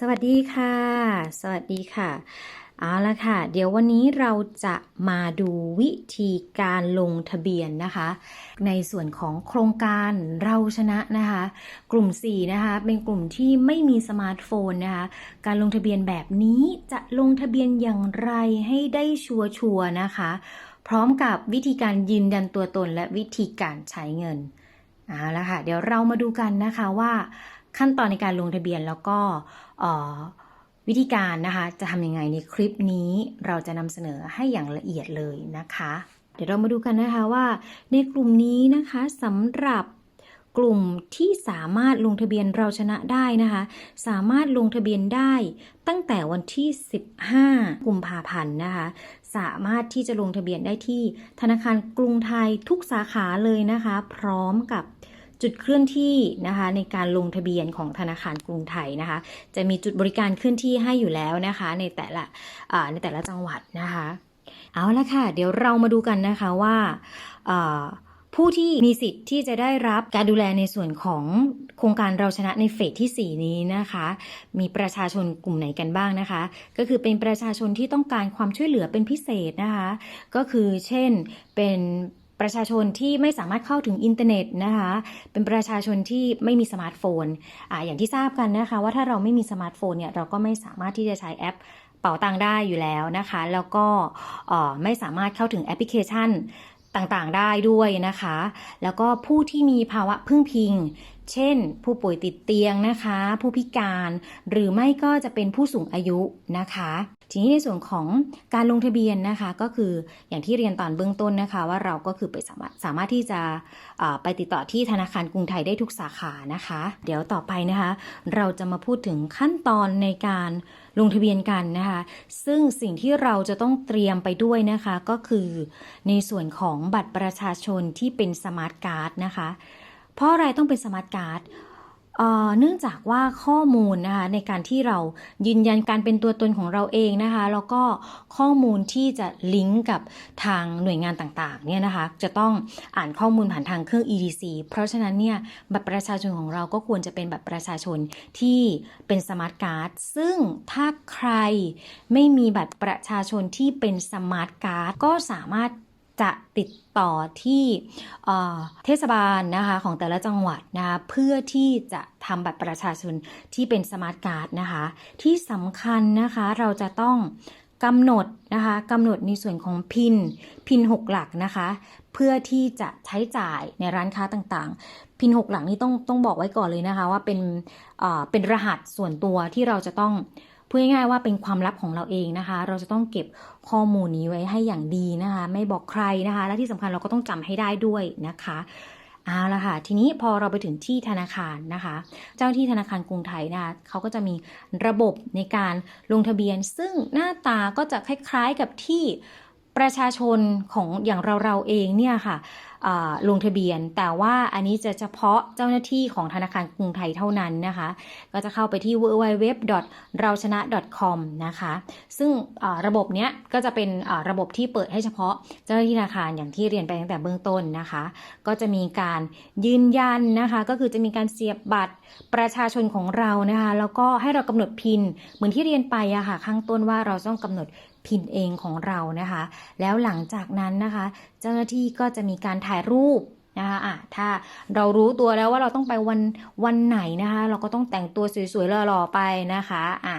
สวัสดีค่ะ สวัสดีค่ะเอาละค่ะ เดี๋ยววันนี้เราจะมาดูวิธีการลงทะเบียนนะคะ ในส่วนของโครงการเราชนะนะคะ กลุ่ม 4 นะคะ เป็นกลุ่มที่ไม่มีสมาร์ทโฟนนะคะ การลงทะเบียนแบบนี้จะลงทะเบียนอย่างไรให้ได้ชัวร์ๆนะคะ พร้อมกับวิธีการยืนยันตัวตนและวิธีการใช้เงินเอาละค่ะ เดี๋ยวเรามาดูกันนะคะว่า ขั้นตอนในการลงทะเบียนแล้วก็วิธีการนะคะ จะทำยังไงในคลิปนี้เราจะนำเสนอให้อย่างละเอียดเลยนะคะ เดี๋ยวเรามาดูกันนะคะว่า ในกลุ่มนี้นะคะสำหรับกลุ่มที่สามารถลงทะเบียนเราชนะได้นะคะ สามารถลงทะเบียนได้ตั้งแต่วันที่ 15 กุมภาพันธ์นะคะ สามารถที่จะลงทะเบียนได้ที่ธนาคารกรุงไทยทุกสาขาเลยนะคะ พร้อมกับ จุดเคลื่อนที่นะคะในการลงทะเบียนของธนาคารกรุงไทยนะคะ จะมีจุดบริการเคลื่อนที่ให้อยู่แล้วนะคะ ในแต่ละในแต่ละจังหวัดนะคะ เอาละค่ะ เดี๋ยวเรามาดูกันนะคะว่าอ่าผู้ที่มีสิทธิ์ที่จะได้รับการดูแลในส่วนของโครงการเราชนะในเฟสที่ 4 นี้นะคะ มีประชาชนกลุ่มไหนกันบ้างนะคะ ก็คือเป็นประชาชนที่ต้องการความช่วยเหลือเป็นพิเศษนะคะ ก็คือเช่นเป็น ประชาชนที่ไม่สามารถเข้าถึงอินเทอร์เน็ตนะคะ เป็นประชาชนที่ไม่มีสมาร์ทโฟนอ่าอย่างที่ทราบกันนะคะ ว่าถ้าเราไม่มีสมาร์ทโฟนเนี่ยเราก็ไม่สามารถที่จะใช้แอปเป๋าตังได้อยู่แล้วนะคะ แล้วก็อ่อไม่สามารถเข้าถึงแอปพลิเคชันต่างๆได้ด้วยนะคะ แล้วก็ผู้ที่มีภาวะพึ่งพิง เช่น ผู้ป่วยติดเตียงนะคะ ผู้พิการ หรือไม่ก็จะเป็นผู้สูงอายุนะคะ ทีนี้ในส่วนของการลงทะเบียนนะคะก็คืออย่างที่เรียนตอนเบื้องต้นนะคะ ว่าเราก็คือไปสามารถสามารถที่จะไปติดต่อที่ธนาคารกรุงไทยได้ทุกสาขานะคะ เดี๋ยวต่อไปนะคะ เราจะมาพูดถึงขั้นตอนในการลงทะเบียนกันนะคะ ซึ่งสิ่งที่เราจะต้องเตรียมไปด้วยนะคะก็คือในส่วนของบัตรประชาชนที่เป็นสมาร์ทการ์ดนะคะ เพราะอะไรต้องเป็นสมาร์ทการ์ด เนื่องจากว่าข้อมูลนะคะในการที่เรายืนยันการเป็นตัวตนของเราเองนะคะแล้วก็ข้อมูลที่จะลิงก์กับทางหน่วยงานต่างๆเนี่ยนะคะจะต้องอ่านข้อมูลผ่านทางเครื่อง EDC เพราะฉะนั้นเนี่ยบัตรประชาชนของเราก็ควรจะเป็นบัตรประชาชนที่เป็นสมาร์ทการ์ดซึ่งถ้าใครไม่มีบัตรประชาชนที่เป็นสมาร์ทการ์ดก็สามารถ จะติดต่อที่เทศบาลนะคะของแต่ละจังหวัดนะคะเพื่อที่จะทำบัตรประชาชนที่เป็นสมาร์ทการ์ดนะคะที่สำคัญนะคะเราจะต้องกำหนดนะคะกำหนดในส่วนของพินพิน6หลักนะคะ เพื่อที่จะใช้จ่ายในร้านค้าต่างๆ พิน6หลักนี้ต้องต้องบอกไว้ก่อนเลยนะคะว่าเป็นเอ่อเป็นรหัสส่วนตัวที่เราจะต้อง พูดง่ายๆว่าเป็นความลับของเราเองนะคะ เราจะต้องเก็บข้อมูลนี้ไว้ให้อย่างดีนะคะ ไม่บอกใครนะคะ และที่สำคัญเราก็ต้องจำให้ได้ด้วยนะคะเอาละค่ะ ทีนี้พอเราไปถึงที่ธนาคารนะคะ เจ้าที่ธนาคารกรุงไทยนะคะเขาก็จะมีระบบในการลงทะเบียน ซึ่งหน้าตาก็จะคล้ายๆกับที่ประชาชนของอย่างเราๆเองเนี่ยค่ะ ลงทะเบียน แต่ว่าอันนี้จะเฉพาะเจ้าหน้าที่ของธนาคารกรุงไทยเท่านั้นนะคะ ก็จะเข้าไปที่ www เราชนะ .com นะคะ ซึ่งระบบเนี้ยก็จะเป็นระบบที่เปิดให้เฉพาะเจ้าหน้าที่ธนาคารอย่างที่เรียนไปตั้งแต่เบื้องต้นนะคะ ก็จะมีการยืนยันนะคะ ก็คือจะมีการเสียบบัตรประชาชนของเรานะคะ แล้วก็ให้เรากำหนดพิน เหมือนที่เรียนไปอะค่ะข้างต้นว่าเราต้องกำหนดพินเองของเรานะคะ แล้วหลังจากนั้นนะคะ เจ้าหน้าที่ก็จะมีการถ่ายรูปนะคะอะถ้าเรารู้ตัวแล้วว่าเราต้องไปวันวันไหนนะคะ เราก็ต้องแต่งตัวสวยๆหล่อๆไปนะคะอะ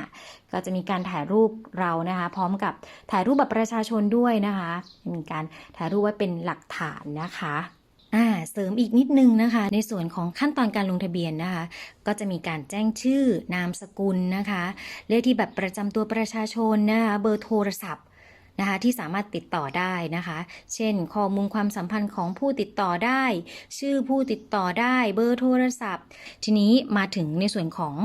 ก็จะมีการถ่ายรูปเรานะคะ พร้อมกับถ่ายรูปบัตรประชาชนด้วยนะคะ มีการถ่ายรูปไว้เป็นหลักฐานนะคะ อ่าเสริมอีกนิดนึงนะคะ ในส่วนของขั้นตอนการลงทะเบียนนะคะ ก็จะมีการแจ้งชื่อนามสกุลนะคะ เลขที่บัตรประจำตัวประชาชนนะคะเบอร์โทรศัพท์นะคะที่สามารถติดต่อได้นะคะ เช่น ข้อมูลความสัมพันธ์ของผู้ติดต่อได้ ชื่อผู้ติดต่อได้เบอร์โทรศัพท์ ทีนี้มาถึงในส่วนของ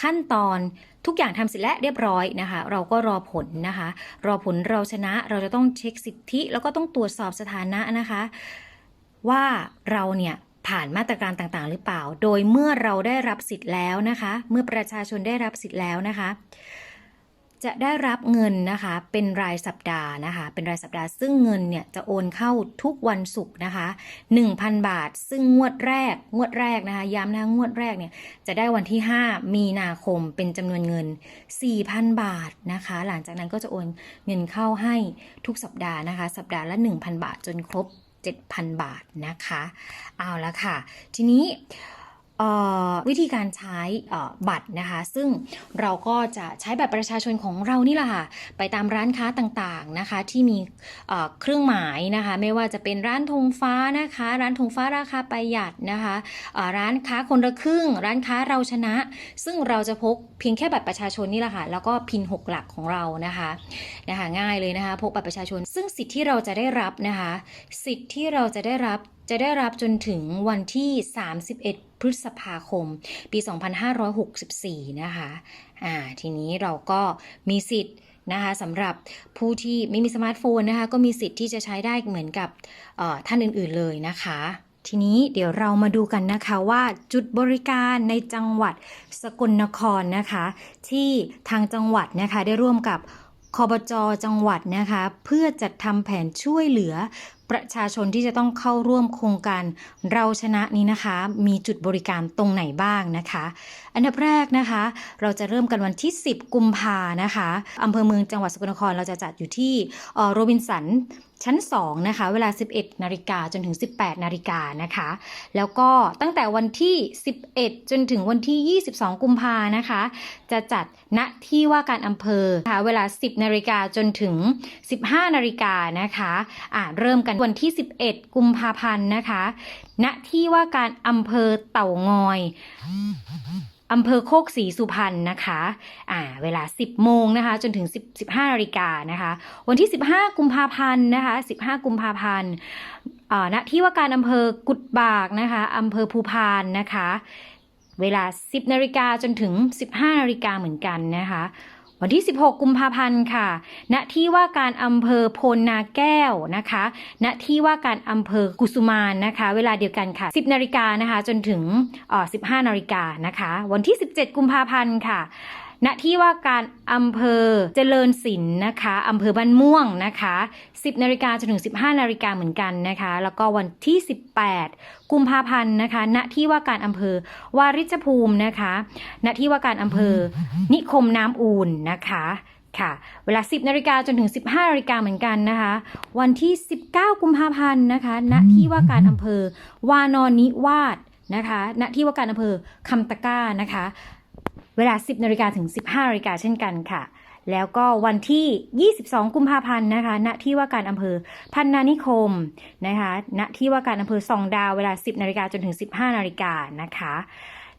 ขั้นตอนทุกอย่างทำเสร็จแล้วเรียบร้อยนะคะ เราก็รอผลนะคะ รอผลเราชนะเราจะต้องเช็คสิทธิ แล้วก็ต้องตรวจสอบสถานะนะคะ ว่าเราเนี่ยผ่านมาตรการต่างๆ หรือเปล่า โดยเมื่อเราได้รับสิทธิ์แล้วนะคะ เมื่อประชาชนได้รับสิทธิ์แล้วนะคะ จะได้รับเงินนะคะเป็นรายสัปดาห์นะคะ เป็นรายสัปดาห์ซึ่งเงินเนี่ยจะโอนเข้าทุกวันศุกร์นะคะ 1,000 บาท ซึ่งงวดแรกงวดแรกนะคะ ย้ำนะงวดแรกเนี่ยจะได้วันที่ 5 มีนาคมเป็นจำนวนเงิน 4,000 บาทนะคะ หลังจากนั้นก็จะโอนเงินเข้าให้ทุกสัปดาห์นะคะ สัปดาห์ละ 1,000 บาทจนครบ 7,000 บาทนะคะ เอาละค่ะ ทีนี้ วิธีการใช้บัตรนะคะ ซึ่งเราก็จะใช้บัตรประชาชนของเรานี่แหละค่ะไปตามร้านค้าต่างๆนะคะ ที่มีเครื่องหมายนะคะ ไม่ว่าจะเป็นร้านธงฟ้านะคะ ร้านธงฟ้าราคาประหยัดนะคะร้านค้าคนละครึ่ง ร้านค้าเราชนะ ซึ่งเราจะพกเพียงแค่บัตรประชาชนนี่แหละค่ะแล้วก็พิน6หลักของเรานะคะนะคะ ง่ายเลยนะคะ พกบัตรประชาชน ซึ่งสิทธิ์ที่เราจะได้รับนะคะ สิทธิ์ที่เราจะได้รับ จะได้รับจนถึงวันที่ 31 พฤษภาคม ปี 2564 นะคะอ่าทีนี้เราก็มีสิทธิ์นะคะสำหรับผู้ที่ไม่มีสมาร์ทโฟนนะคะก็มีสิทธิ์ที่จะใช้ได้เหมือนกับเอ่อท่านอื่นๆเลยนะคะทีนี้เดี๋ยวเรามาดูกันนะคะว่าจุดบริการในจังหวัดสกลนครนะคะ ที่ทางจังหวัดนะคะได้ร่วมกับคอบจจังหวัดนะคะ เพื่อจัดทำแผนช่วยเหลือ ประชาชนที่จะต้องเข้าร่วมโครงการเราชนะนี้นะคะ มีจุดบริการตรงไหนบ้างนะคะ อันดับแรกนะคะ เราจะเริ่มกันวันที่ 10 กุมภานะคะอำเภอเมืองจังหวัดสกลนครเราจะจัดอยู่ที่โรบินสัน ชั้น 2 นะคะ เวลา 11 นาฬิกาจนถึง 18 นาฬิกานะคะ แล้วก็ตั้งแต่วันที่ 11 จนถึงวันที่ 22 กุมภานะคะ จะจัดณที่ว่าการอำเภอคะเวลา 10 นาฬิกาจนถึง 15 นาฬิกานะคะอ่าเริ่มกันวันที่ 11 กุมภาพันธ์นะคะ ณที่ว่าการอำเภอเต่างอย อำเภอโคกศรีสุพรรณนะคะอ่าเวลา 10 โมงนะคะ จนถึง 10 15นาฬิกานะคะ วันที่ 15 กุมภาพันธ์นะคะ 15 กุมภาพันธ์อ่าณที่ว่าการอำเภอกุดบากนะคะอำเภอภูพานนะคะ เวลา 10นาฬิกาจนถึง 15นาฬิกาเหมือนกันนะคะ วันที่ 16 กุมภาพันธ์ค่ะ ณ ที่ว่าการอำเภอโพนนาแก้วนะคะ ณ ที่ว่าการอำเภอกุสุมานนะคะ เวลาเดียวกันค่ะ 10 นาฬิกานะคะ จนถึงอ่อ15 นาฬิกานะคะ วันที่ 17 กุมภาพันธ์ค่ะ ณที่ว่าการอำเภอเจริญศิลป์นะคะอำเภอบ้านม่วงนะคะ 10นาฬิกาจนถึง 15นาฬิกาเหมือนกันนะคะ แล้วก็วันที่ 18 กุมภาพันธ์นะคะณที่ว่าการอำเภอวาริชภูมินะคะณที่ว่าการอำเภอนิคมน้ำอูนนะคะค่ะเวลา 10นาฬิกาจนถึง 15นาฬิกาเหมือนกันนะคะ วันที่ 19 กุมภาพันธ์นะคะ ณที่ว่าการอำเภอวานอนนิวาสนะคะ ณที่ว่าการอำเภอคำตะก้านะคะ เวลา 10นาฬิกาถึง 15นาฬิกาเช่นกันค่ะ แล้วก็วันที่ 22 กุมภาพันธ์นะคะ ณ ที่ว่าการอำเภอพันนานิคมนะคะ ณ ที่ว่าการอำเภอสองดาวเวลา 10นาฬิกาจนถึง 15นาฬิกานะคะ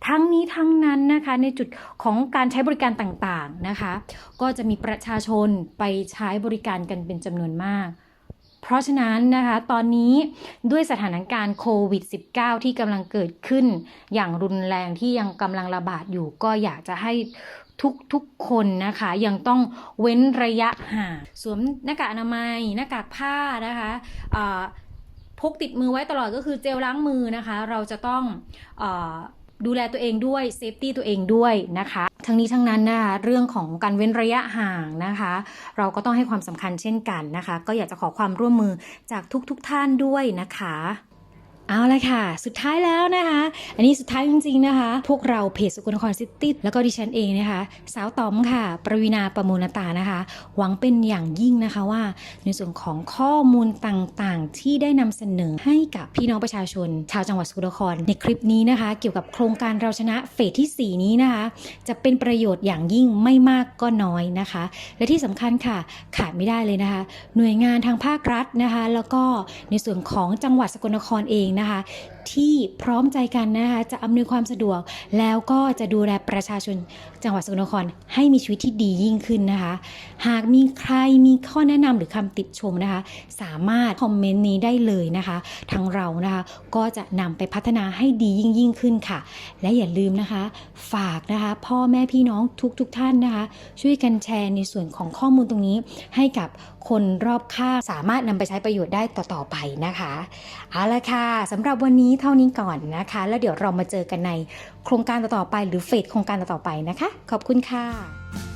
ทั้งนี้ทั้งนั้นนะคะในจุดของการใช้บริการต่างๆนะคะ ก็จะมีประชาชนไปใช้บริการกันเป็นจำนวนมาก เพราะฉะนั้นนะคะตอนนี้ด้วยสถานการณ์โควิด -19 ที่กำลังเกิดขึ้น อย่างรุนแรงที่ยังกำลังระบาดอยู่ ก็อยากจะให้ทุกทุกคนนะคะยังต้องเว้นระยะห่างสวมหน้ากากอนามัย หน้ากากผ้านะคะพกติดมือไว้ตลอดก็คือเจลล้างมือนะคะ เราจะต้องอดูแลตัวเองด้วยเซฟตี้ตัวเองด้วยนะคะ ทั้งนี้ทั้งนั้นนะคะเรื่องของการเว้นระยะห่างนะคะ เราก็ต้องให้ความสำคัญเช่นกันนะคะ ก็อยากจะขอความร่วมมือจากทุกๆทท่านด้วยนะคะ เอาละค่ะ สุดท้ายแล้วนะคะ อันนี้สุดท้ายจริงๆนะคะ พวกเราเพจสกลนครซิตี้แล้วก็ดิฉันเองนะคะ สาวต๋อมค่ะ ประวีนาประมูลตานะคะ หวังเป็นอย่างยิ่งนะคะว่า ในส่วนของข้อมูลต่างๆ ที่ได้นำเสนอให้กับพี่น้องประชาชน ชาวจังหวัดสกลนคร ในคลิปนี้นะคะ เกี่ยวกับโครงการเราชนะเฟสที่ 4 นี้นะคะ จะเป็นประโยชน์อย่างยิ่งไม่มากก็น้อยนะคะ และที่สำคัญค่ะขาดไม่ได้เลยนะคะ หน่วยงานทางภาครัฐนะคะ แล้วก็ในส่วนของจังหวัดสกลนครเองนะนะคะที่พร้อมใจกันนะคะจะอำนวยความสะดวก แล้วก็จะดูแลประชาชนจังหวัดสกลนครให้มีชีวิตที่ดียิ่งขึ้นนะคะ หากมีใครมีข้อแนะนำหรือคำติชมนะคะ สามารถคอมเมนต์นี้ได้เลยนะคะทางเรานะคะก็จะนำไปพัฒนาให้ดียิ่งยิ่งขึ้นค่ะ และอย่าลืมนะคะ ฝากนะคะพ่อแม่พี่น้องทุกๆทท่านนะคะ ช่วยกันแชร์ในส่วนของข้อมูลตรงนี้ ให้กับคนรอบข้างสามารถนำไปใช้ประโยชน์ได้ต่อๆไปนะคะเอาละค่ะสำหรับวันนี้นี้เท่านี้ก่อนนะคะ แล้วเดี๋ยวเรามาเจอกันในโครงการต่อๆไป หรือเฟสโครงการต่อๆไปนะคะ ขอบคุณค่ะ